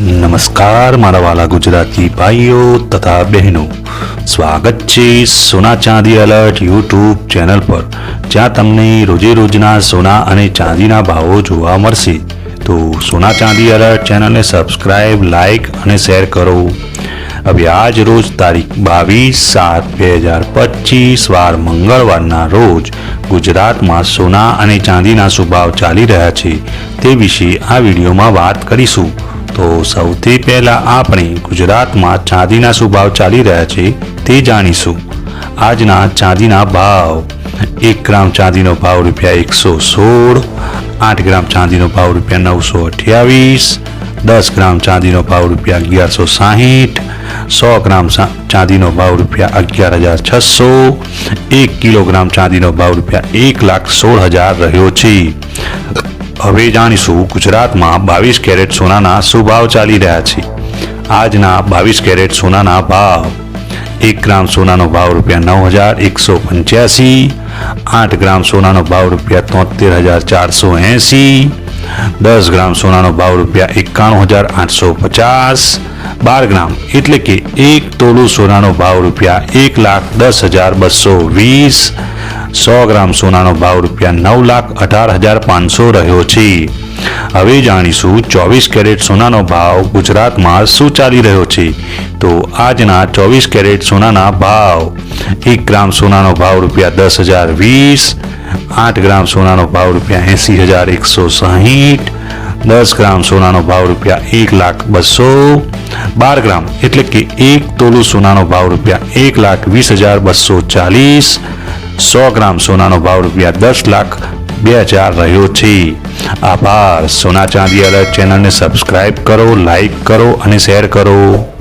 નમસ્કાર, મારા વાલા ગુજરાતી ભાઈઓ તથા બહેનો. સ્વાગત છે સોના ચાંદી એલર્ટ યુટ્યુબ ચેનલ પર. જ્યાં તમને રોજે રોજના સોના અને ચાંદીના ભાવો જોવા મળશે. તો સોના ચાંદી એલર્ટ ચેનલને સબસ્ક્રાઇબ લાઈક અને શેર કરો. હવે આજ રોજ તારીખ બાવીસ સાત બે હજાર પચીસ, વાર મંગળવારના રોજ ગુજરાતમાં સોના અને ચાંદીના સ્વભાવ ચાલી રહ્યા છે તે વિશે આ વિડીયોમાં વાત કરીશું. તો સૌથી પહેલા આપણે ગુજરાતમાં ચાંદીના શું ભાવ ચાલી રહ્યા છે તે જાણીશું. આજના ચાંદીના ભાવ, એક ગ્રામ ચાંદીનો ભાવ રૂપિયા એકસો સોળ, આઠ ગ્રામ ચાંદીનો ભાવ રૂપિયા નવસો અઠ્યાવીસ, દસ ગ્રામ ચાંદીનો ભાવ રૂપિયા અગિયારસો સાહીઠ, સો ગ્રામ ચાંદીનો ભાવ રૂપિયા અગિયાર હજાર છસો, એક કિલોગ્રામ ચાંદીનો ભાવ રૂપિયા એક લાખ સોળ હજાર રહ્યો છે. હવે જાણીશું ગુજરાતમાં બાવીસ કેરેટ સોનાના શું ભાવ ચાલી રહ્યા છે. આજના બાવીસ કેરેટ સોનાના ભાવ. એક ગ્રામ સોનાનો ભાવ રૂપિયા નવ હજાર એકસો પંચ્યાસી, આઠ ગ્રામ સોનાનો ભાવ રૂપિયા તોતેર હજાર ચારસો એંસી, દસ ગ્રામ સોનાનો ભાવ રૂપિયા એકાણું હજાર આઠસો પચાસ, બાર ગ્રામ એટલે કે એક તોલું સોનાનો ભાવ રૂપિયા એક લાખ દસ હજાર બસો વીસ સો ગ્રામ સોનાનો ભાવ રૂપિયા નવ લાખ અઢાર હજાર પાંચસો રહ્યો છે. હવે જાણીશું ચોવીસ કેરેટ સોનાનો ભાવ ગુજરાતમાં શું ચાલી રહ્યો છે. તો આજના ચોવીસ કેરેટ સોનાના ભાવ. એક ગ્રામ સોનાનો ભાવ રૂપિયા દસ હજાર વીસ, આઠ ગ્રામ સોનાનો ભાવ રૂપિયા એંસી હજાર એકસો સાહીઠ, દસ ગ્રામ સોનાનો ભાવ રૂપિયા એક લાખ બસો, બાર ગ્રામ એટલે કે એક તોલું સોનાનો ભાવ રૂપિયા એક લાખ વીસ હજાર બસો ચાલીસ સો ગ્રામ સોનાનો ભાવ રૂપિયા દસ લાખ બે હજાર રહ્યો છે. આભાર. સોના ચાંદી અલર્ટ ચેનલને સબસ્ક્રાઇબ કરો લાઈક કરો અને શેર કરો.